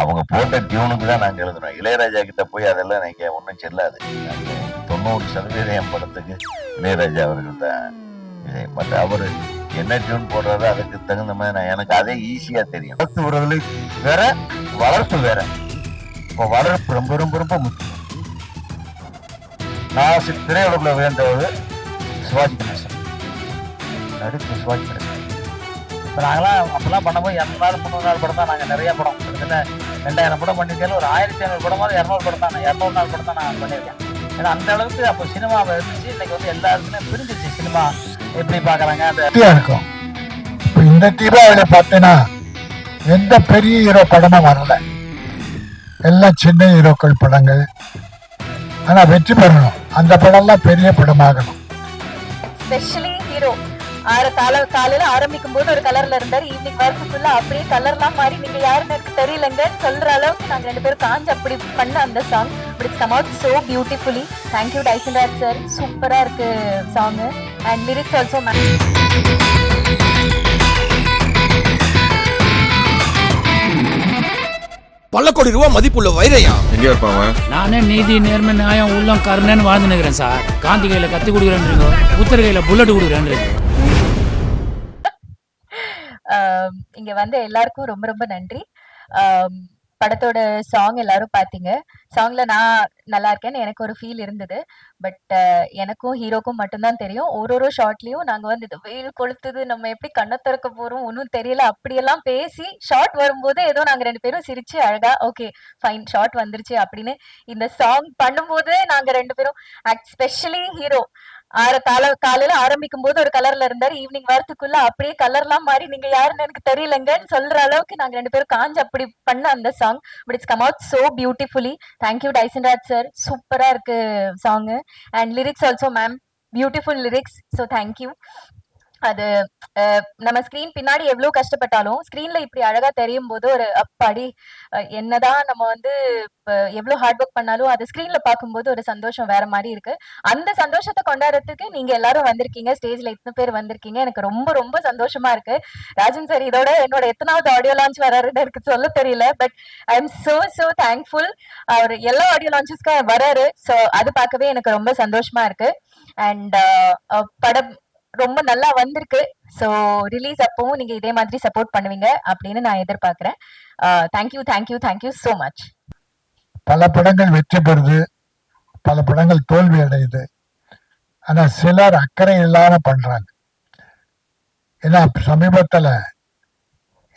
அவங்க போட்ட டியூனுக்கு தான் நாங்கள் எழுதுறோம். இளையராஜா கிட்ட போய் அதெல்லாம் நீங்க ஒன்றும் செல்லாது. தொண்ணூறு சதவீதம் என் படத்துக்கு இளையராஜா அவர்கள் தான் இது பட் அவர் என்ன டியூன் போடுறாரோ அதுக்கு தகுந்த மாதிரி நான் எனக்கு அதே ஈஸியாக தெரியும். வளர்த்து உறவுகளை வேற வளர்ப்பு வேற. இப்போ வளர்ப்பு ரொம்ப ரொம்ப ரொம்ப முக்கியம். நான் திரையுலகில் வேண்டவர் சிவாஜி கணேசன். நடிப்பு சிவாஜி கணேசன். இப்போ நாங்களாம் அப்போல்லாம் பண்ணும்போது இரநூறு முந்நூறு நாள் படம் தான் நாங்கள் நிறைய படம். கிட்டத்தட்ட ரெண்டாயிரம் படம் பண்ணியிருக்கேன். ஒரு ஆயிரத்தி ஐநூறு படமாவது இரநூறு படம் தான் இரநூறு நாள் படம் தான் நான் பண்ணியிருக்கேன் ஏன்னா அந்த அளவுக்கு அப்போ சினிமா இருந்துச்சு இன்னைக்கு வந்து எல்லாருக்குமே பிரிஞ்சிச்சு சினிமா எப்படி பார்க்குறாங்க அந்த இருக்கும். இப்ப இந்த தீபாவளி பார்த்தீங்கன்னா எந்த பெரிய ஹீரோ படமும் வரல. எல்லாம் சின்ன ஹீரோக்கள் படங்கள். ஆனா வெற்றி பெறணும். அந்த படம்லாம் பெரிய படமாகணும். ஸ்பெஷலி ஹீரோ ஆறு கால காலையில ஆரம்பிக்கும் போது ஒரு கலர்ல இருந்தாரு. ஈவினிங் வரதுக்குள்ள அப்படியே கலர்லாம் மாறி நீங்க யாருன்னு எனக்கு தெரியலங்கன்னு சொல்ற அளவுக்கு நாங்க ரெண்டு பேரும் காஞ்சு அப்படி பண்ண அந்த song but it's come out so beautifully thank you Tyson Raj sir சூப்பரா இருக்கு சாங் அண்ட் லிரிக்ஸ் ஆல்சோ பல கோடி ரூபா மதிப்புள்ள வைரையா? எங்க இருப்பான் நானே நீதி நேர்மை நியாயம் உள்ளம் கருணைன்னு வாழ்ந்து நிற்கிறேன் சார். காந்தி கையில கத்தி கொடுக்குறேன்றீங்க. புத்தர் கையில புல்லட் கொடுக்குறேன்றீங்க. இங்க வந்த எல்லாருக்கும் ரொம்ப ரொம்ப நன்றி. படத்தோட சாங் எல்லாரும் பாத்தீங்க. சாங்ல நான் நல்லா இருக்கேன்னு எனக்கு ஒரு ஃபீல் இருந்தது. பட் எனக்கும் ஹீரோக்கும் மட்டும்தான் தெரியும். ஒரு ஒரு ஷார்ட்லயும் நாங்க வந்து இது வெயில் கொளுத்துது நம்ம எப்படி கண்ணை திறக்க போறோம் ஒன்றும் தெரியல. அப்படியெல்லாம் பேசி ஷார்ட் வரும்போது ஏதோ நாங்க ரெண்டு பேரும் சிரிச்சு அழகா ஓகே ஃபைன் ஷார்ட் வந்துருச்சு அப்படின்னு இந்த சாங் பண்ணும்போது நாங்க ரெண்டு பேரும் ஸ்பெஷலி ஹீரோ ஆற கால காலையில ஆரம்பிக்கும் போது ஒரு கலர்ல இருந்தாரு. ஈவினிங் வரத்துக்குள்ள அப்படியே கலர்லாம் மாறி நீங்க யாருன்னு எனக்கு தெரியலங்கன்னு சொல்ற அளவுக்கு நாங்க ரெண்டு பேரும் காஞ்சு அப்படி பண்ண அந்த song but it's come out so beautifully thank you Tyson Raj sir சூப்பரா இருக்கு song and lyrics also ma'am beautiful lyrics so thank you அது நம்ம ஸ்கிரீன் பின்னாடி எவ்வளவு கஷ்டப்பட்டாலும் ஸ்கிரீன்ல இப்படி அழகா தெரியும் போது ஒரு அப்பாடி என்னதான் நம்ம வந்து எவ்வளவு ஹார்ட் ஒர்க் பண்ணாலும் அது ஸ்கிரீன்ல பார்க்கும்போது ஒரு சந்தோஷம் வேற மாதிரி இருக்கு. அந்த சந்தோஷத்தை கொண்டாடுறதுக்கு நீங்க எல்லாரும் வந்திருக்கீங்க ஸ்டேஜ்ல இத்தனை பேர் வந்திருக்கீங்க. எனக்கு ரொம்ப ரொம்ப சந்தோஷமா இருக்கு. ராஜன் சார் இதோட என்னோட எத்தனாவது ஆடியோ லான்ச் வராருன்னு எனக்கு சொல்ல தெரியல but I am so so thankful அவர் எல்லா ஆடியோ லான்ச்சஸ்க்கும் வராரு. ஸோ அது பார்க்கவே எனக்கு ரொம்ப சந்தோஷமா இருக்கு. அண்ட் படம் ரொம்ப நல்லா வந்திருக்கு. ஸோ ரிலீஸ் அப்பவும் நீங்க இதே மாதிரி சப்போர்ட் பண்ணுவீங்க அப்படின்னு நான் எதிர்பார்க்கிறேன். Thank you thank you thank you so much பல படங்கள் வெற்றி பெறுது. பல படங்கள் தோல்வி அடையுது. ஆனா சிலர் அக்கறை இல்லாம பண்றாங்க. ஏன்னா சமீபத்துல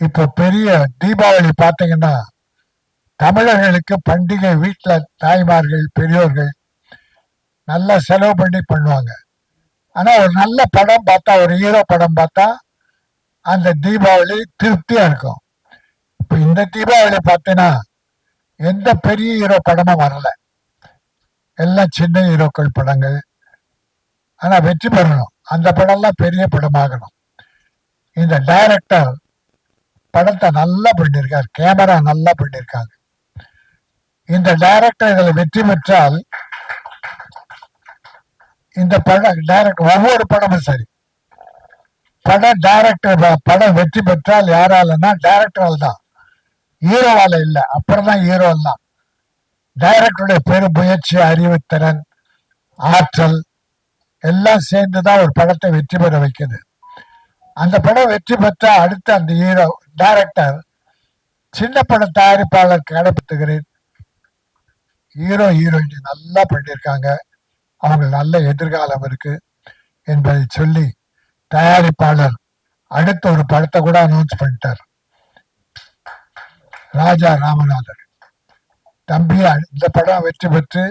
இப்போ பெரிய தீபாவளி பார்த்தீங்கன்னா தமிழர்களுக்கு பண்டிகை வீட்டில் தாய்மார்கள் பெரியோர்கள் நல்லா செலவு பண்ணி பண்ணுவாங்க. ஆனால் ஒரு நல்ல படம் பார்த்தா ஒரு ஹீரோ படம் பார்த்தா அந்த தீபாவளி திருப்தியாக இருக்கும். இப்போ இந்த தீபாவளி பார்த்தீங்கன்னா எந்த பெரிய ஹீரோ படமும் வரல. எல்லாம் சின்ன ஹீரோக்கள் படங்கள். ஆனால் வெற்றி பெறணும். அந்த படம்லாம் பெரிய படமாகணும். இந்த டைரக்டர் படத்தை நல்லா பண்ணியிருக்கார். கேமரா நல்லா பண்ணியிருக்காங்க. இந்த டைரக்டர் இதில் வெற்றி பெற்றால் இந்த படம் டைரக்ட் ஒவ்வொரு படமும் சரி. படம் டைரக்டர் படம் வெற்றி பெற்றால் யாராலன்னா டைரக்டரால் தான். ஹீரோவால இல்லை அப்புறம் தான். ஹீரோ எல்லாம் டைரக்டருடைய பெரும் முயற்சி அறிவுத்திறன் ஆற்றல் எல்லாம் சேர்ந்துதான் ஒரு படத்தை வெற்றி பெற வைக்குது. அந்த படம் வெற்றி பெற்றால் அடுத்து அந்த ஹீரோ டைரக்டர் சின்ன பட தயாரிப்பாளர் கடைப்படுத்துகிறேன் ஹீரோ ஹீரோயின் நல்லா பண்ணியிருக்காங்க அவங்க நல்ல எதிர்காலம் இருக்கு என்பதை சொல்லி தயாரிப்பாளர் அடுத்த ஒரு படத்தை கூட அனௌன்ஸ் பண்ணிட்டார். ராஜா ராமநாதன். தம்பி இந்த படம் வெற்றி பெற்று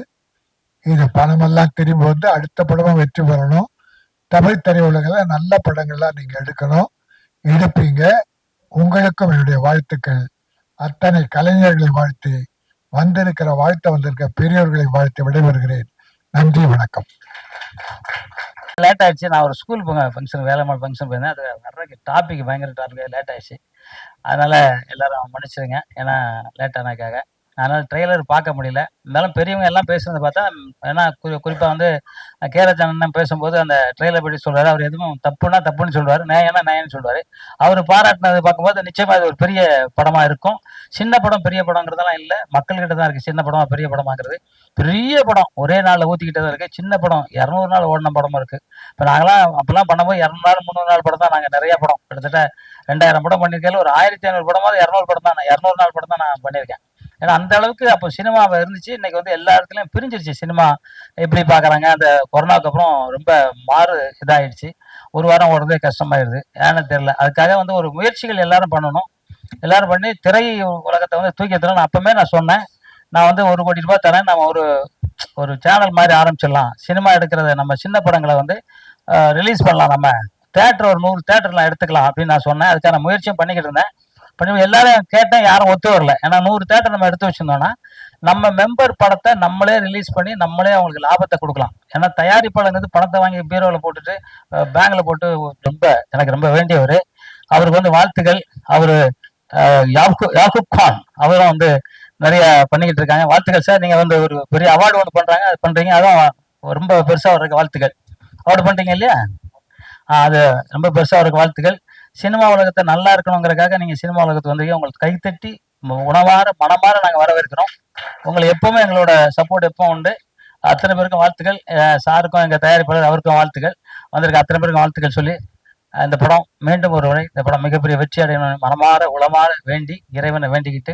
இது பணமெல்லாம் திரும்பி வந்து அடுத்த படமும் வெற்றி பெறணும். தமிழ் திரையுலகில் நல்ல படங்கள்லாம் நீங்க எடுக்கணும். எடுப்பீங்க. உங்களுக்கும் என்னுடைய வாழ்த்துக்கள். அத்தனை கலைஞர்களை வாழ்த்து வந்திருக்கிற வாழ்த்த வந்திருக்கிற பெரியோர்களை வாழ்த்து விடைபெறுகிறேன். நன்றி வணக்கம். லேட் ஆயிடுச்சு. நான் ஒரு ஸ்கூல் போங்க ஃபங்க்ஷன் வேலைமாள் ஃபங்க்ஷன் போயிருந்தேன். அது வர்றதுக்கு டாபிக் பயங்கர டாபிக் லேட் ஆயிடுச்சு. அதனால எல்லாரும் மன்னிச்சிடுங்க ஏன்னா லேட் ஆனதுக்காக. அதனால் ட்ரெய்லர் பார்க்க முடியல. இருந்தாலும் பெரியவங்க எல்லாம் பேசுகிறத பார்த்தா ஏன்னா குறி குறிப்பாக வந்து கேரஜன் அண்ணன் பேசும்போது அந்த ட்ரெய்லர் பற்றி சொல்றாரு. அவர் எதுவும் தப்புன்னா தப்புன்னு சொல்லுவார் நேயனா நேயன்னு சொல்லுவார் அவர் பாராட்டினது பார்க்கும்போது நிச்சயமாக இது ஒரு பெரிய படமாக இருக்கும். சின்ன படம் பெரிய படங்கிறதெல்லாம் இல்லை. மக்கள்கிட்ட தான் இருக்குது சின்ன படமாக பெரிய படமாங்கிறது. பெரிய படம். ஒரே நாளில் ஊற்றிக்கிட்டே தான் இருக்குது சின்ன படம். இரநூறு நாள் ஓடின படமும் இருக்குது இப்போ நாங்களாம் அப்பெல்லாம் பண்ணும்போது இரநூறு நாள் முந்நூறு நாள் படம் தான் நாங்கள் நிறைய படம். கிட்டத்தட்ட ரெண்டாயிரம் படம் பண்ணியிருக்கையில ஒரு ஆயிரத்தி ஐநூறு படமாவது இரநூறு படம் தான் நான் இரநூறு நாள் படம் தான் நான் பண்ணியிருக்கேன். ஏன்னா அந்த அளவுக்கு அப்போ சினிமாவை இருந்துச்சு. இன்னைக்கு வந்து எல்லா இடத்துலையும் பிரிஞ்சிருச்சு சினிமா எப்படி பார்க்குறாங்க? அந்த கொரோனாவுக்கு அப்புறம் ரொம்ப மாறு இதாயிடுச்சு ஒரு வாரம் ஓடுறதே கஷ்டமாயிருது. ஏன்னு தெரியல. அதுக்காக வந்து ஒரு முயற்சிகள் எல்லாரும் பண்ணணும். எல்லாரும் பண்ணி திரை உலகத்தை வந்து தூக்கி தரணும் அப்பவுமே நான் சொன்னேன். நான் வந்து ஒரு கோடி ரூபாய் தரேன். நம்ம ஒரு ஒரு சேனல் மாதிரி ஆரம்பிச்சிடலாம். சினிமா எடுக்கிறத நம்ம சின்ன படங்களை வந்து ரிலீஸ் பண்ணலாம் நம்ம. தேட்டர் ஒரு நூறு தேட்டர்லாம் எடுத்துக்கலாம் அப்படின்னு நான் சொன்னேன். அதுக்கான முயற்சியும் பண்ணிக்கிட்டு இருந்தேன். பண்ணி எல்லாரும் கேட்டேன் யாரும் ஒத்து வரல. ஏன்னா நூறு தேட்டர் நம்ம எடுத்து வச்சிருந்தோம்னா நம்ம மெம்பர் படத்தை நம்மளே ரிலீஸ் பண்ணி நம்மளே அவங்களுக்கு லாபத்தை கொடுக்கலாம். ஏன்னா தயாரிப்பாளங்கிறது பணத்தை வாங்கி பீரோவில் போட்டுட்டு பேங்க்ல போட்டு ரொம்ப எனக்கு ரொம்ப வேண்டியவர். அவருக்கு வந்து வாழ்த்துக்கள். அவர் யாகுப் கான் அவரும் வந்து நிறைய பண்ணிக்கிட்டு இருக்காங்க. வாழ்த்துக்கள் சார். நீங்கள் வந்து ஒரு பெரிய அவார்டு ஒன்று பண்ணுறாங்க அது பண்ணுறீங்க அதுவும் ரொம்ப பெருசாக அவருக்கு வாழ்த்துக்கள். அவார்டு பண்ணுறீங்க இல்லையா? அது ரொம்ப பெருசாக அவருக்கு வாழ்த்துக்கள். சினிமா உலகத்தை நல்லா இருக்கணுங்கிறதுக்காக நீங்க சினிமா உலகத்துக்கு வந்தீங்க. உங்களுக்கு கைத்தட்டி உணவார மனமாற நாங்கள் வரவேற்கிறோம். உங்களை எப்பவுமே எங்களோட சப்போர்ட் எப்பவும் உண்டு. அத்தனை பேருக்கும் வாழ்த்துக்கள். சாருக்கும் எங்கள் தயாரிப்பாளர் அவருக்கும் வாழ்த்துக்கள். வந்திருக்க அத்தனை பேருக்கும் வாழ்த்துக்கள் சொல்லி இந்த படம் மீண்டும் ஒரு முறை இந்த படம் மிகப்பெரிய வெற்றி அடையணும் மனமாற உளமாற வேண்டி இறைவனை வேண்டிக்கிட்டு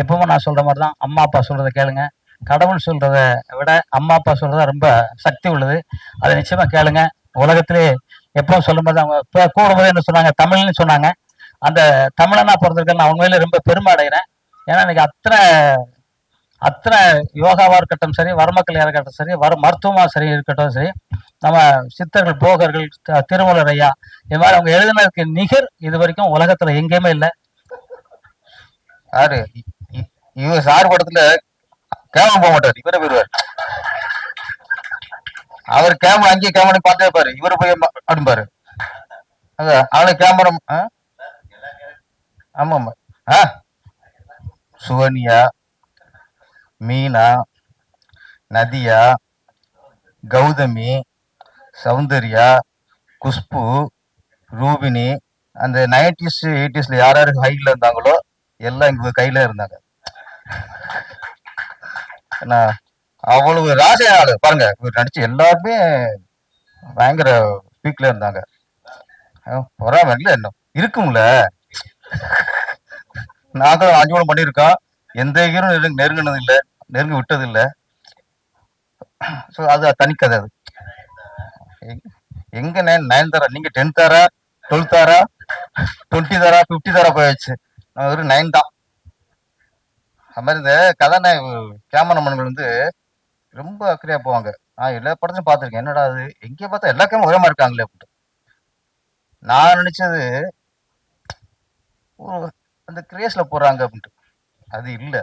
எப்பவுமே நான் சொல்ற மாதிரி தான் அம்மா அப்பா சொல்கிறத கேளுங்க. கடவுள் சொல்கிறத விட அம்மா அப்பா சொல்றத ரொம்ப சக்தி உள்ளது. அதை நிச்சயமா கேளுங்க. உலகத்திலே எப்பவும் சொல்லும்போது அவங்க இப்போ கூடும்போது என்ன சொன்னாங்க? தமிழ்னு சொன்னாங்க. அந்த தமிழனா பிறந்திருக்க நான் உண்மையில ரொம்ப பெருமை அடைகிறேன். ஏன்னா இன்னைக்கு அத்தனை அத்தனை யோகாவாக இருக்கட்டும் சரி வரமக்கள் இருக்கட்டும் சரி வர மருத்துவமா சரி இருக்கட்டும் சரி நம்ம சித்தர்கள் போகர்கள் திருமலர் ஐயா இது மாதிரி அவங்க எழுதினதுக்கு நிகர் இது வரைக்கும் உலகத்துல எங்கேயுமே இல்லை. யாரு? இ- இ- இவர் சார் படத்துல கேவலம் போக மாட்டார். இவரே பெறுவார் அவர் கேமரா அங்கேயே கேமரா பார்த்தே பாரு இவர் போய் அடும்பாரு அப்படிம்பாரு அதான் அவனை கேமரா ஆமா ஆமா. ஆ? சுவனியா மீனா நதியா கௌதமி சௌந்தர்யா குஷ்பு ரூபினி அந்த நைன்டிஸ் எயிட்டிஸ்ல யார் யார் ஹைட்ல இருந்தாங்களோ எல்லாம் எங்க கையில இருந்தாங்க. நான் அவ்வளவு ராசை ஆளு. பாருங்க இவர் நடிச்ச எல்லாருமே பயங்கர ஸ்பீக்ல இருந்தாங்க. அஹ் பொறாம இல்ல என்ன? இருக்கும்ல. நாங்களும் அஞ்சு படம் பண்ணியிருக்கோம் எந்த ஹீரோ நெருங்க நெருங்கினது இல்லை. நெருங்கி விட்டது இல்லை. ஸோ அது தனிக்கதை அது. எங்க- எங்க நயன் தரா? நீங்க டென்த் தாரா? டுவெல்த் தாரா? டுவெண்ட்டி தாரா? ஃபிஃப்டி தாரா போயாச்சு. நான் ஒரு நைன் தான். அது மாதிரி இந்த கதாநாயக கேமராமேன்கள் வந்து ரொம்ப அக்கறையா போவாங்க. நான் எல்லா படத்தையும் பார்த்துருக்கேன். என்னடா அது? எங்கே பார்த்தா எல்லா கேமரா ஒரே மாதிரி இருக்காங்களே அப்படின்ட்டு. நான் நினைச்சது அந்த கிரேஸ்ல போறாங்க அப்படின்ட்டு. அது இல்லை.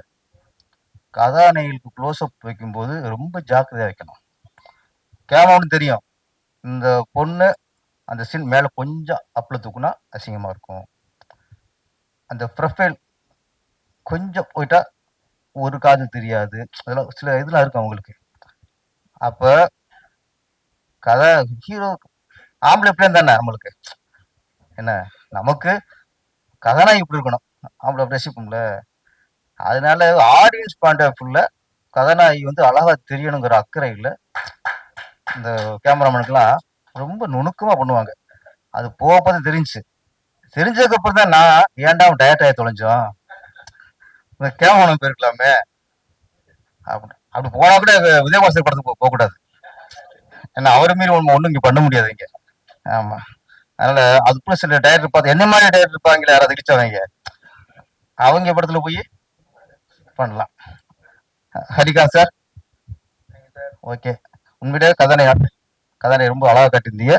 கதாநாயகிக்கு க்ளோஸ் அப் வைக்கும்போது ரொம்ப ஜாக்கிரதையா வைக்கணும். கேமரான்னு தெரியும். இந்த பொண்ணு அந்த சீன் மேல கொஞ்சம் அப்பில் தூக்குனா அசிங்கமா இருக்கும். அந்த ப்ரொஃபைல் கொஞ்சம் போயிட்டா ஒரு காது தெரியாது. அதெல்லாம் சில இதெல்லாம் இருக்கும் அவங்களுக்கு. அப்ப கதை ஹீரோ ஆம்பளை பிள்ளைங்க தானே நம்மளுக்கு? என்ன நமக்கு கதாநாயகி இப்படி இருக்கணும். ஆம்பளை ரசிப்போம்ல. அதனால ஆடியன்ஸ் பாயிண்ட் ஆஃப் வியூல கதாநாயகி வந்து அழகா தெரியணுங்கிற அக்கறை இல்லை. இந்த கேமராமேனுக்கெல்லாம் ரொம்ப நுணுக்கமா பண்ணுவாங்க. அது போக போக தெரிஞ்சுச்சு. தெரிஞ்சதுக்கு அப்புறம் தான் நான் ஏன்டா அவன் டயர்ட் ஆகி தொலைஞ்சோம் இந்த கேமரா போயிருக்கலாமே அப்படின்னு அப்படி போனா கூட வி- விஜயபாஸ்கர் படத்துக்கு போக போகக்கூடாது. ஏன்னா அவரை மீறி ஒன்று ஒன்றும் இங்கே பண்ண முடியாது இங்க. ஆமா. அதனால அதுக்குள்ள சில டயர் பார்த்து என்ன மாதிரி டயர் இருப்பாங்களே யாராவது இடிச்சவங்க அவங்க படத்துல போய் பண்ணலாம். ஹரிகாந்த் சார் ஓகே உண்மையிலேயே கதனை கதனை ரொம்ப அழகா காட்டியிருந்தீங்க.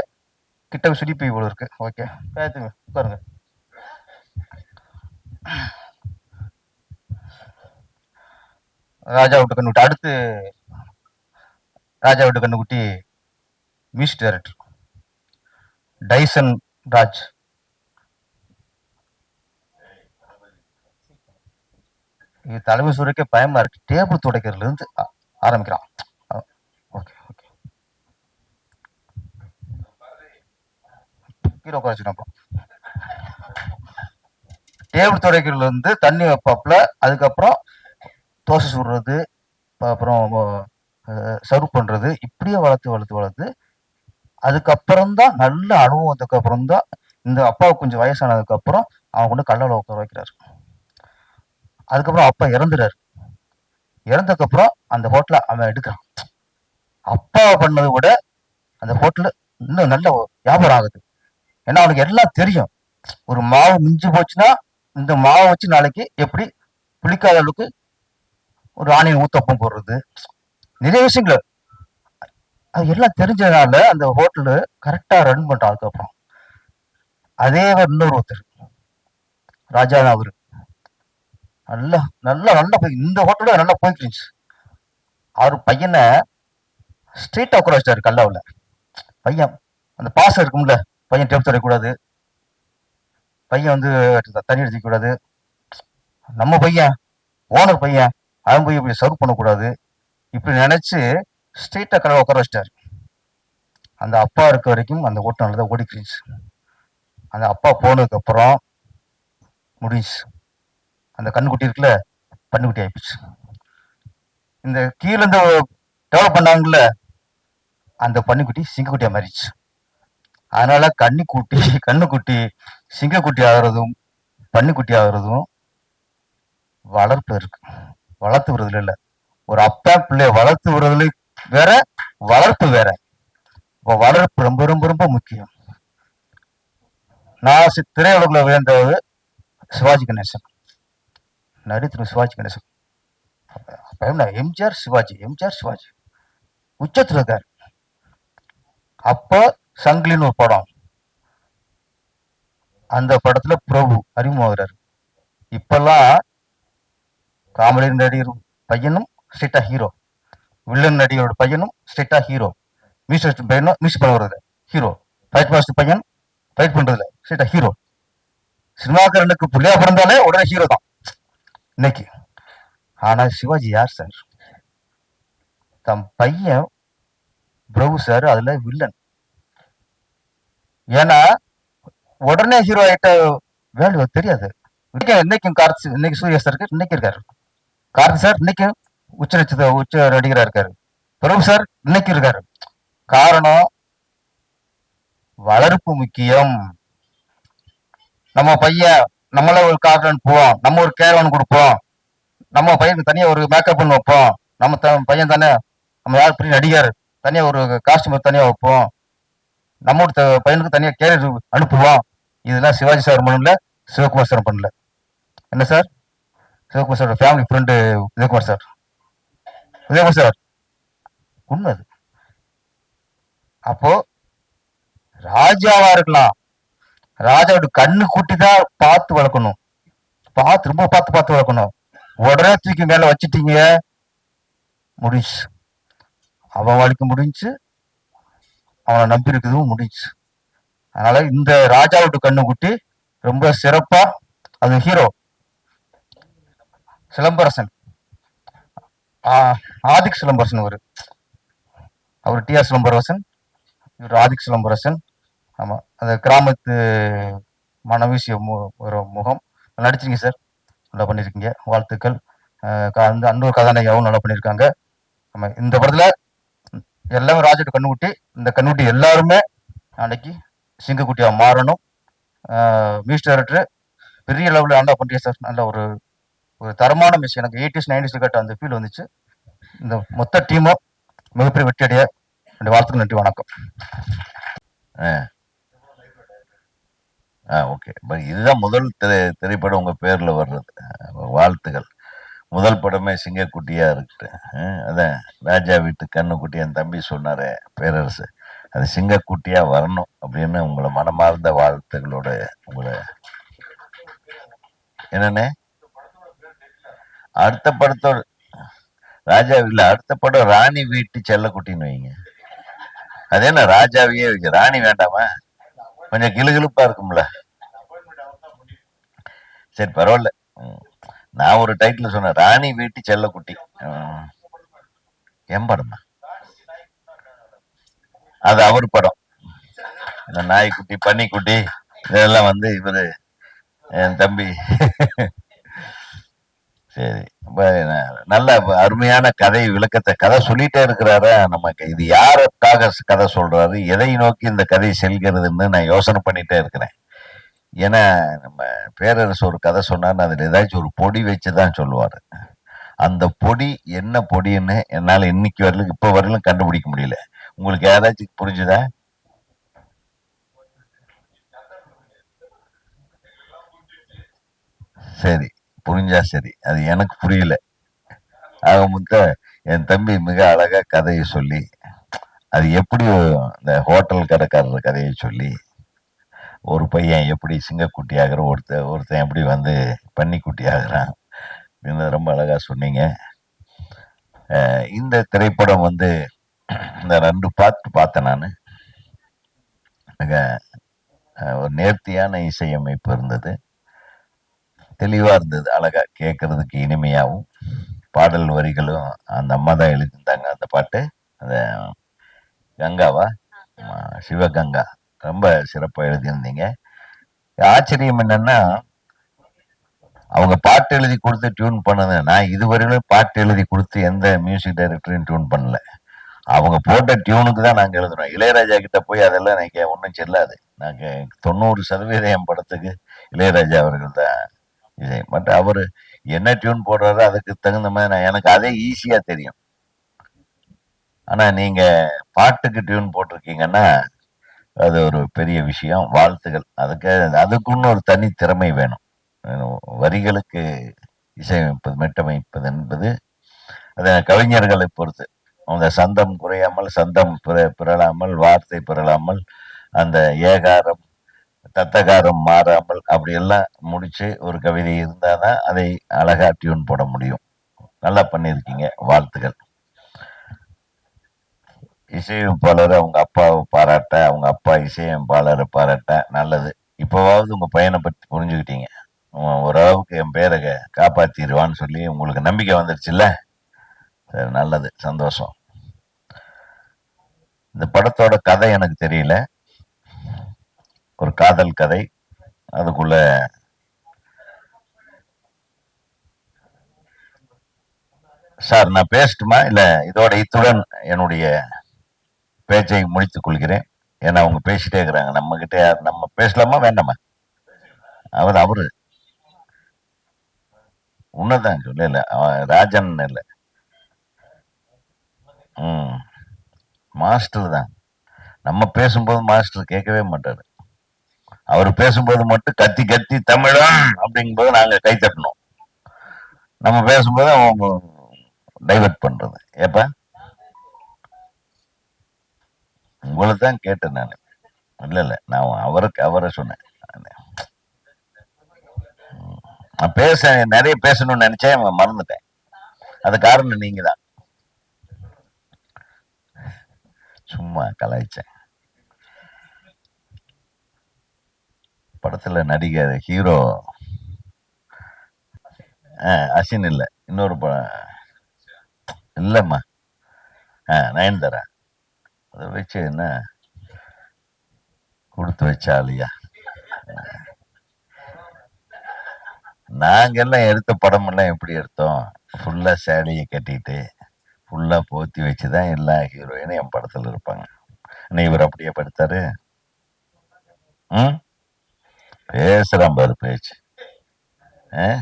கிட்ட சுடிப்பு இவ்வளவு இருக்கு. ஓகே பேசுங்க உட்காருங்க. ராஜா விட்டு கண்ணுக்குட்டி அடுத்து ராஜா விட்டு கண்ணுக்குட்டி மியூசிக் டைரக்டர் டைசன் ராஜ். இது தலைமை சூரியக்கே பயமா இருக்கு. டேபிள் துடைக்கிறதுல இருந்து ஆரம்பிக்கிறான். ஓகே ஓகே கீழே உட்கார அப்புறம். டேபிள் துடைக்கிறதுல இருந்து தண்ணி வைப்பாப்புல அதுக்கப்புறம் தோசை சுடுறது அப்புறம் சர்வ் பண்ணுறது இப்படியே வளர்த்து வளர்த்து வளர்த்து அதுக்கப்புறம் தான் நல்ல அனுபவத்துக்கு அப்புறம் தான் இந்த அப்பாவுக்கு கொஞ்சம் வயசானதுக்கு அப்புறம் அவன் கொண்டு கல்லால் உட்கார வைக்கிறாரு. அதுக்கப்புறம் அப்பா இறந்துறாரு. இறந்ததுக்கப்புறம் அந்த ஹோட்டலை அவன் எடுக்கிறான். அப்பா பண்ணதை விட அந்த ஹோட்டல் இன்னும் நல்ல வியாபாரம் ஆகுது. ஏன்னா அவனுக்கு எல்லாம் தெரியும். ஒரு மாவு மிஞ்சி போச்சுன்னா இந்த மாவை வச்சு நாளைக்கு எப்படி புளிக்காத அளவுக்கு ஒரு ஆணியன் ஊத்தப்பம் போடுறது. நிறைய விஷயங்கள். அது எல்லாம் தெரிஞ்சதுனால அந்த ஹோட்டலு கரெக்டா ரன் பண்றான் அதுக்கப்புறம். அதே மாதிரி இன்னொரு ஒருத்தர். ராஜா அவரு. நல்லா நல்லா நல்லா போய் இந்த ஹோட்டல்ல நல்லா போயிட்டு இருந்துச்சு. அவர் பையனை ஸ்ட்ரீட் உட்கார வச்சிட்டாரு கல்லாவில். பையன் அந்த பாசம் இருக்கும்ல பையன் டேப் தரக்கூடாது பையன் வந்து தண்ணி அடிக்க நம்ம பையன் ஓனர் பையன் அவன் போய் இப்படி சர்வ் பண்ணக்கூடாது. இப்படி நினைச்சு ஸ்ட்ரீட்டை கடை உட்கார வச்சிட்டார். அந்த அப்பா இருக்க வரைக்கும் அந்த ஓட்டம் நல்லதா ஓடிக்கிடுச்சு அந்த அப்பா போனதுக்கு அப்புறம் முடிஞ்சு அந்த கண்ணுக்குட்டி இருக்குல்ல பண்ணுக்குட்டி ஆயிடுச்சு இந்த கீழேருந்து டெவலப் பண்ணாங்கல்ல அந்த பன்னிக்குட்டி சிங்கக்குட்டியாக மாறிடுச்சு. அதனால கன்னிக்குட்டி கண்ணுக்குட்டி சிங்கக்குட்டி ஆகுறதும் பன்னிக்குட்டி ஆகுறதும் வளர்ப்பு இருக்கு. வளர்த்து விடுறதுல இல்ல. ஒரு அப்பா பிள்ளைய வளர்த்து விடுறதுல வேற வளர்ப்பு வேற. இப்போ வளர்ப்பு ரொம்ப ரொம்ப ரொம்ப முக்கியம். நான் திரையுலகில் விழுந்தது சிவாஜி கணேசன். நடித்திரு சிவாஜி கணேசன். அப்ப எம்ஜிஆர் சிவாஜி எம்ஜிஆர் சிவாஜி. உச்சத்தில் இருக்காரு. அப்ப சங்கிலின்னு ஒரு படம். அந்த படத்துல பிரபு அறிமுகமாகிறாரு. இப்பெல்லாம் காமெடி நடிகர் பையனும் ஸ்ட்ரெயிட்டா ஹீரோ வில்லன் நடிகரோட பையனும் ஸ்ட்ரெயிட்டா ஹீரோ மியூசிக் பையனும் மியூசிக் பண்ண வருது. ஹீரோ ஃபைட் மாஸ்டர் பையன் ஃபைட் பண்றதுல ஸ்ட்ரெயிட்டா ஹீரோ சினிமாக்காரனுக்கு புள்ளையா பிறந்தாலே உடனே ஹீரோ தான். இன்னைக்கு. ஆனா சிவாஜி யார் சார் தம் பையன் பிரபு சார் அதுல வில்லன். ஏன்னா உடனே ஹீரோ ஆகிட்ட வேல்யூ தெரியாது. இன்னைக்கு இன்னைக்கும் கார்த்தி இன்னைக்கு சூரிய சார் இருக்கு இன்னைக்கு இருக்காரு. கார்த்தி சார் இன்னைக்கு உச்ச நட்சத்திர உச்ச நடிகரா இருக்காரு. பிரபு சார் இன்னைக்கு இருக்காரு. காரணம் வளர்ப்பு முக்கியம். நம்ம பையன் நம்மள ஒரு கார்டன் அனுப்புவோம் நம்ம ஒரு கேரவன் கொடுப்போம். நம்ம பையனுக்கு தனியா ஒரு மேக்கப் பண்ணி வைப்போம். நம்ம த- பையன் தானே நம்ம யார் பெரிய நடிகர். தனியா ஒரு காஸ்டியூம் தனியா வைப்போம். நம்ம பையனுக்கு தனியா கேரியர் அனுப்புவோம். இதெல்லாம் சிவாஜி சார் பண்ணல சிவகுமார் சார் பண்ணல என்ன sir? Sivakumar sir family friend Udhayakumar sir Udhayakumar sir உண்மை அது. அப்போ ராஜாவா இருக்கலாம். ராஜாவோட கண்ணு கூட்டி தான் பார்த்து வளர்க்கணும். பார்த்து ரொம்ப பார்த்து பார்த்து வளர்க்கணும். உடனே தூக்கி மேல வச்சுட்டீங்க. முடிஞ்சு. அவன் வாழ்க்கை முடிஞ்சு அவனை நம்பி இருக்கிறதும் முடிஞ்சு. அதனால இந்த ராஜாவோட கண்ணு குட்டி ரொம்ப சிறப்பா அது ஹீரோ சிலம்பரசன். ஆதிக் சிலம்பரசன் அவரு அவர் டி ஆர் சிலம்பரசன் இவர் ஆதிக் சிலம்பரசன். ஆமாம் அந்த கிராமத்து மனவீசிய மு- ஒரு முகம். நடிச்சிருங்க சார். நல்லா பண்ணியிருக்கீங்க வாழ்த்துக்கள். அந்த அன்னூர் கதாநாயகியாவும் நல்லா பண்ணியிருக்காங்க ஆமாம் இந்த படத்தில் எல்லாமே ராஜோட கண்ணுக்குட்டி இந்த கண்ணுக்குட்டி எல்லாருமே நாளைக்கு சிங்ககுட்டியாக மாறணும். மியூசிக் டைரக்டர் பெரிய லெவலில் நல்லா பண்ணுறீங்க சார். நல்ல ஒரு ஒரு தரமான மிஸ் எனக்கு எயிட்டிஸ் நைன்டிஸ் கட்ட அந்த ஃபீல் வந்துச்சு. இந்த மொத்த டீமும் மிகப்பெரிய வெற்றி அடைய என்னுடைய வாழ்த்துக்கள் நன்றி வணக்கம். ஆ. ஓகே இதுதான் முதல் திரை திரைப்படம் உங்கள் பேரில் வர்றது. வாழ்த்துகள் முதல் படமே சிங்கக்குட்டியா இருக்கு. அதான் ராஜா வீட்டு கண்ணுக்குட்டி என் தம்பி சொன்னாரே பேரரசு அது சிங்கக்குட்டியா வரணும் அப்படின்னு உங்களை மனமார்ந்த வாழ்த்துக்களோட உங்களை என்னண்ணே? அடுத்த படத்தோட ராஜா இல்ல அடுத்த படம் ராணி வீட்டு செல்லக்குட்டின்னு வைங்க. அது என்ன ராஜாவையே வைக்க ராணி வேண்டாமா? கொஞ்சம் கிளுகிழுப்பா இருக்கும்ல. சரி பரவாயில்ல. ம். நான் ஒரு டைட்டில் சொன்னேன் ராணி வீட்டு செல்லக்குட்டி. ம். என் படமா? அது அவர் படம். இந்த நாய்க்குட்டி பன்னிக்குட்டி இதெல்லாம் வந்து இவரு என் தம்பி. சரி. நல்ல அருமையான கதை விளக்கத்தை கதை சொல்லிட்டே இருக்கிறாரா நமக்கு இது யாருக்காக கதை சொல்றாரு எதை நோக்கி இந்த கதை செல்கிறதுன்னு நான் யோசனை பண்ணிட்டே இருக்கிறேன். ஏன்னா நம்ம பேரரசு ஒரு கதை சொன்னார்னு அதில் ஏதாச்சும் ஒரு பொடி வச்சு தான் சொல்லுவார். அந்த பொடி என்ன பொடின்னு என்னால் இன்னைக்கு வரலும் இப்போ வரலும் கண்டுபிடிக்க முடியல. உங்களுக்கு ஏதாச்சும் புரிஞ்சுதா? சரி. புரிஞ்சா சரி. அது எனக்கு புரியல. ஆக மொத்த என் தம்பி மிக அழகா கதையை சொல்லி அது எப்படி இந்த ஹோட்டல் கடைக்காரர் கதையை சொல்லி ஒரு பையன் எப்படி சிங்கக்குட்டி ஆகிற ஒருத்தன் ஒருத்தன் எப்படி வந்து பன்னிக்குட்டி ஆகுறான் அப்படின்னு ரொம்ப அழகா சொன்னீங்க. இந்த திரைப்படம் வந்து இந்த ரெண்டு பார்த்து பார்த்தேன் நான். மிக ஒரு நேர்த்தியான இசையமைப்பு இருந்தது. தெளிவா இருந்தது. அழகா கேட்கறதுக்கு இனிமையாகவும் பாடல் வரிகளும் அந்த அம்மா தான் எழுதியிருந்தாங்க அந்த பாட்டு. அந்த கங்காவா? சிவகங்கா. ரொம்ப சிறப்பாக எழுதியிருந்தீங்க. ஆச்சரியம் என்னன்னா அவங்க பாட்டு எழுதி கொடுத்து டியூன் பண்ணது நான் இதுவரையிலும் பாட்டு எழுதி கொடுத்து எந்த மியூசிக் டைரக்டரையும் டியூன் பண்ணல. அவங்க போட்ட டியூனுக்கு தான் நாங்கள் எழுதுறோம். இளையராஜா கிட்ட போய் அதெல்லாம் எனக்கு ஒன்றும் செல்லாது. நாங்கள் தொண்ணூறு சதவீதம் என் படத்துக்கு இளையராஜா அவர்கள் தான் இசை பட் அவர் என்ன டியூன் போடுறாரோ அதுக்கு தகுந்த மாதிரி நான் எனக்கு அதே ஈஸியா தெரியும். ஆனா நீங்க பாட்டுக்கு டியூன் போட்டிருக்கீங்கன்னா அது ஒரு பெரிய விஷயம். வாழ்த்துகள் அதுக்கு அதுக்குன்னு ஒரு தனி திறமை வேணும். வேணும். வரிகளுக்கு இசையமைப்பது மெட்டமைப்பது என்பது அது கவிஞர்களை பொறுத்து. அந்த சந்தம் குறையாமல் சந்தம் பிற- பிறழாமல் வார்த்தை பிறழாமல் அந்த ஏகாரம் தத்தகாரம் மாறாமல் அப்படியெல்லாம் முடிச்சு ஒரு கவிதை இருந்தாதான் அதை அழகா டியூன் போட முடியும். நல்லா பண்ணியிருக்கீங்க வாழ்த்துக்கள். இசையமைப்பாளர் அவங்க அப்பாவை பாராட்ட அவங்க அப்பா இசையமைப்பாளரை பாராட்ட நல்லது. இப்போவாவது உங்கள் பையனை பற்றி புரிஞ்சுக்கிட்டீங்க. ஓரளவுக்கு என் பேரை காப்பாற்றிடுவான்னு சொல்லி உங்களுக்கு நம்பிக்கை வந்துருச்சுல்ல? சரி நல்லது சந்தோஷம். இந்த படத்தோட கதை எனக்கு தெரியல. ஒரு காதல் கதை. அதுக்குள்ள சார் நான் பேசட்டுமா? இல்லை இதோட இத்துடன் என்னுடைய பேச்சை முடித்துக் கொள்கிறேன். ஏன்னா அவங்க பேசிட்டே இருக்கிறாங்க. நம்ம கிட்ட யார் நம்ம பேசலாமா வேண்டாமா? அவர் அவரு. உன்னதான் சொல்ல இல்லை அவன் ராஜன் இல்லை. ம் மாஸ்டர் தான். நம்ம பேசும்போது மாஸ்டர் கேட்கவே மாட்டார். அவர் பேசும்போது மட்டும் கத்தி கத்தி தமிழன் அப்படிங்கும்போது நாங்க கை தட்டணும். நம்ம பேசும்போது அவங்க டைவர்ட் பண்றது. ஏப்பா? உங்களை தான் கேட்டேன் நான். இல்ல இல்ல நான் அவருக்கு அவரை சொன்னேன். நான் பேச நிறைய பேசணும்னு நினைச்சேன் மறந்துட்டேன். அது காரணம் நீங்க தான் சும்மா கலாய்ச்சேன். படத்துல நடிகர் ஹீரோ அசின் இல்ல. இன்னொரு படம் இல்லம்மா. ஆ நயன்தாரா. அதை வச்சு என்ன கொடுத்து வச்சாலியா நாங்கெல்லாம் எடுத்த படம் எல்லாம் எப்படி எடுத்தோம்? ஃபுல்லா சேலையை கட்டிட்டு ஃபுல்லா போத்தி வச்சுதான் எல்லா ஹீரோயினும் என் படத்துல இருப்பாங்க. ஆனா இவர் அப்படியே படுத்தாரு? ம்? பேசுறான் பாரு பேச்சு. ஆ?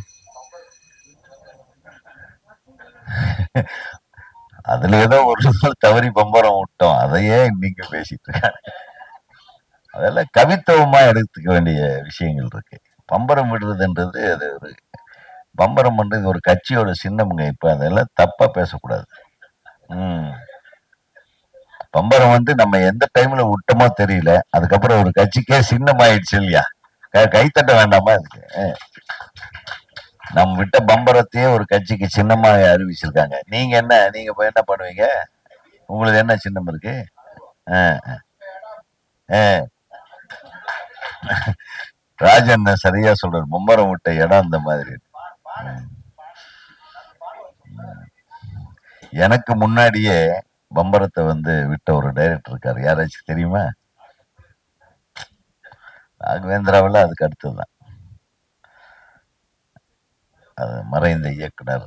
அதுல ஏதோ ஒரு நாள் தவறி பம்பரம் விட்டோம். அதையே இன்னைக்கு பேசிட்டு இருக்காங்க. அதெல்லாம் கவித்துவமா எடுத்துக்க வேண்டிய விஷயங்கள் இருக்கு. பம்பரம் விடுறதுன்றது அது ஒரு பம்பரம் பண்றது ஒரு கட்சியோட சின்னமுங்க. இப்ப அதெல்லாம் தப்பா பேசக்கூடாது. ம். பம்பரம் வந்து நம்ம எந்த டைம்ல விட்டோமோ தெரியல. அதுக்கப்புறம் ஒரு கட்சிக்கே சின்னமாயிடுச்சு இல்லையா? கைத்தட்ட வேண்டாமா இதுக்கு? நம்ம விட்ட பம்பரத்தையே ஒரு கட்சிக்கு சின்னமாக அறிவிச்சிருக்காங்க. நீங்க என்ன நீங்க போய் என்ன பண்ணுவீங்க? உங்களுக்கு என்ன சின்னம் இருக்கு? ராஜன் சரியா சொல்றாரு. பம்பரம் விட்ட இடம் அந்த மாதிரி. எனக்கு முன்னாடியே பம்பரத்தை வந்து விட்ட ஒரு டைரக்டர் இருக்காரு. யாராச்சும் தெரியுமா? ராகவேந்திராவில் அதுக்கு அடுத்ததுதான். அது மறைந்த இயக்குனர்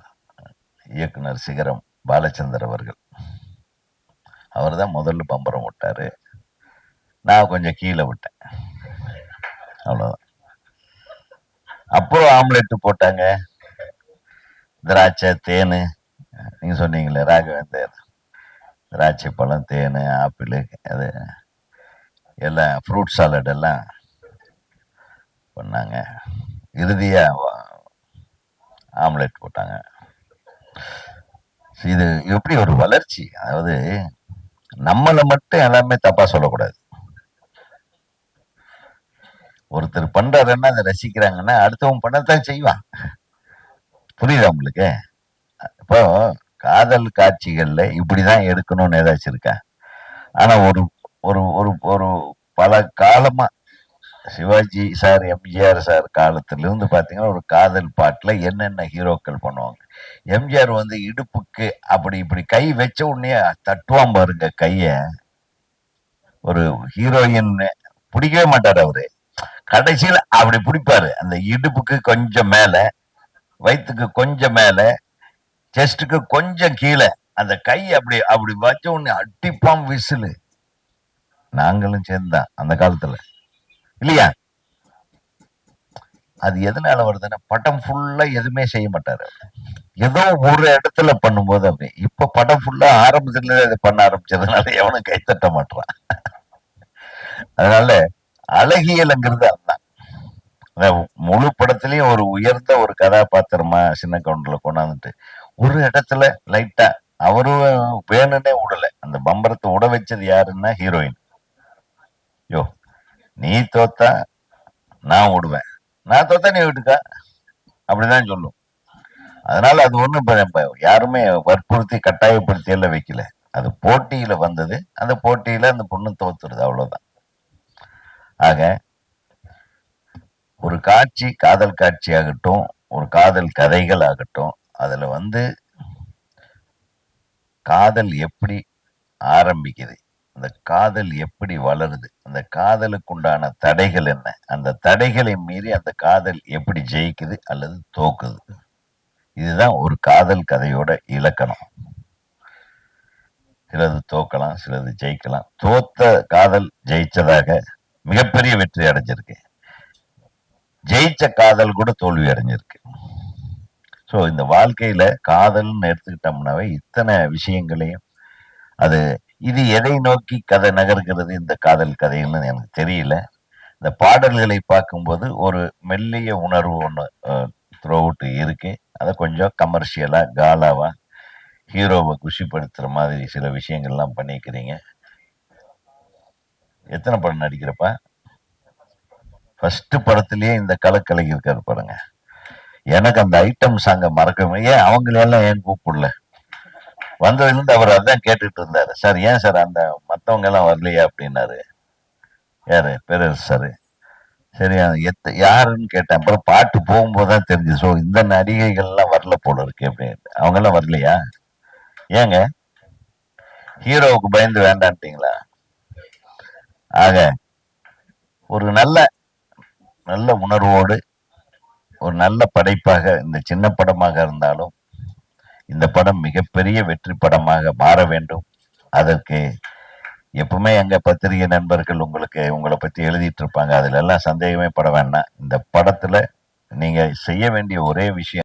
இயக்குனர் சிகரம் பாலச்சந்தர் அவர்கள். அவர் தான் முதல்ல பம்பரம் விட்டார் நான் கொஞ்சம் கீழே விட்டேன். அவ்வளோதான் அப்புறம் ஆம்லெட்டு போட்டாங்க. திராட்சை தேன். நீங்கள் சொன்னீங்களே ராகவேந்தர். திராட்சை பழம் தேன் ஆப்பிள் அது எல்லாம் ஃப்ரூட் சாலட் எல்லாம் பண்ணாங்க. இறுதியாக ஆம்லெட் போட்டாங்க. இது எப்படி ஒரு வளர்ச்சி? அதாவது நம்மளை மட்டும் எல்லாமே தப்பா சொல்லக்கூடாது. ஒருத்தர் பண்றாருன்னா அதை ரசிக்கிறாங்கன்னா அடுத்தவன் பண்ணத்தான் செய்வான். புரியுதா உங்களுக்கு? இப்போ காதல் காட்சிகள்ல இப்படிதான் எடுக்கணும்னு ஏதாச்சும் இருக்கா? ஆனா ஒரு ஒரு ஒரு ஒரு பல காலமா சிவாஜி சார் எம்ஜிஆர் சார் காலத்திலிருந்து பார்த்தீங்கன்னா ஒரு காதல் பாட்டில் என்னென்ன ஹீரோக்கள் பண்ணுவாங்க. எம்ஜிஆர் வந்து இடுப்புக்கு அப்படி இப்படி கை வச்ச உடனே தட்டுவான் பாருங்க கையை. ஒரு ஹீரோயின் பிடிக்கவே மாட்டார் அவரு. கடைசியில் அப்படி பிடிப்பாரு. அந்த இடுப்புக்கு கொஞ்சம் மேலே வயிற்றுக்கு கொஞ்சம் மேலே செஸ்ட்டுக்கு கொஞ்சம் கீழே அந்த கை அப்படி அப்படி வச்ச உடனே அட்டிப்பாம் விசிலு. நாங்களும் சேர்ந்தான் அந்த காலத்தில். இல்லையா? அது எதனால வருதுன்னா படம் ஃபுல்லா எதுவுமே செய்ய மாட்டாரு. ஏதோ ஒரு இடத்துல பண்ணும்போது அப்படி. இப்ப படம் ஃபுல்லா ஆரம்பத்துல இதை பண்ண ஆரம்பிச்சதுனால எவனும் கைத்தட்ட மாட்டான் அதனால அழகியலுங்கிறது அதுதான். முழு படத்துலயும் ஒரு உயர்ந்த ஒரு கதாபாத்திரமா சின்ன கவுண்டர்ல கொண்டாந்துட்டு ஒரு இடத்துல லைட்டா அவரும் வேணும்னே விடல அந்த பம்பரத்தை உட வச்சது யாருன்னா ஹீரோயின் யோ நீ தோத்தா நான் விடுவேன் நான் தோத்தா நீ விட்டுக்கா? அப்படிதான் சொல்லும். அதனால அது ஒண்ணும் யாருமே வற்புறுத்தி கட்டாயப்படுத்தி எல்லாம் வைக்கல. அது போட்டியில வந்தது. அந்த போட்டியில அந்த பொண்ணு தோத்துருது அவ்வளவுதான். ஆக ஒரு காட்சி காதல் காட்சி ஆகட்டும் ஒரு காதல் கதைகள் ஆகட்டும் அதுல வந்து காதல் எப்படி ஆரம்பிக்குது? அந்த காதல் எப்படி வளருது? அந்த காதலுக்குண்டான தடைகள் என்ன? அந்த தடைகளை மீறி அந்த காதல் எப்படி ஜெயிக்குது அல்லது தோக்குது? இதுதான் ஒரு காதல் கதையோட இலக்கணம். சிலது தோக்கலாம் சிலது ஜெயிக்கலாம். தோத்த காதல் ஜெயிச்சதாக மிகப்பெரிய வெற்றி அடைஞ்சிருக்கு. ஜெயிச்ச காதல் கூட தோல்வி அடைஞ்சிருக்கு. ஸோ இந்த வாழ்க்கையில காதல்னு எடுத்துக்கிட்டோம்னாவே இத்தனை விஷயங்களையும் அது இது எதை நோக்கி கதை நகர்கிறது? இந்த காதல் கதைன்னு எனக்கு தெரியல. இந்த பாடல்களை பார்க்கும்போது ஒரு மெல்லிய உணர்வு ஒன்று த்ரோ அவுட் இருக்கு. அதை கொஞ்சம் கமர்ஷியலாக காலாவா ஹீரோவை குஷிப்படுத்துகிற மாதிரி சில விஷயங்கள்லாம் பண்ணிக்கிறீங்க. எத்தனை படம் நடிக்கிறப்ப? ஃபஸ்ட்டு படத்துலேயே இந்த கலக்கலைக்கு இருக்காரு பாருங்க. எனக்கு அந்த ஐட்டம் சாங்கை மறக்கவே ஏன் அவங்களெல்லாம் ஏன் கூப்பிடல? வந்ததுலேருந்து அவர் அதான் கேட்டுட்டு இருந்தார். சார் ஏன் சார் அந்த மற்றவங்க எல்லாம் வரலையா? அப்படின்னாரு. யார்? பேரரசு சார். சரி எத்த யாருன்னு கேட்டேன். அப்புறம் பாட்டு போகும்போது தான் தெரிஞ்சு ஸோ இந்த நடிகைகள்லாம் வரல போல இருக்கு அப்படின்னு. அவங்க எல்லாம் வரலையா? ஏங்க? ஹீரோவுக்கு பயந்து வேண்டான்ட்டீங்களா? ஆக ஒரு நல்ல நல்ல உணர்வோடு ஒரு நல்ல படைப்பாக இந்த சின்ன படமாக இருந்தாலும் இந்த படம் மிகப்பெரிய வெற்றி படமாக மாற வேண்டும். அதற்கு எப்பவுமே எங்க பத்திரிகை நண்பர்கள் உங்களுக்கு உங்களை பத்தி எழுதிட்டு இருப்பாங்க. அதுல எல்லாம் சந்தேகமே பட வேண்டாம். இந்த படத்துல நீங்க செய்ய வேண்டிய ஒரே விஷயம்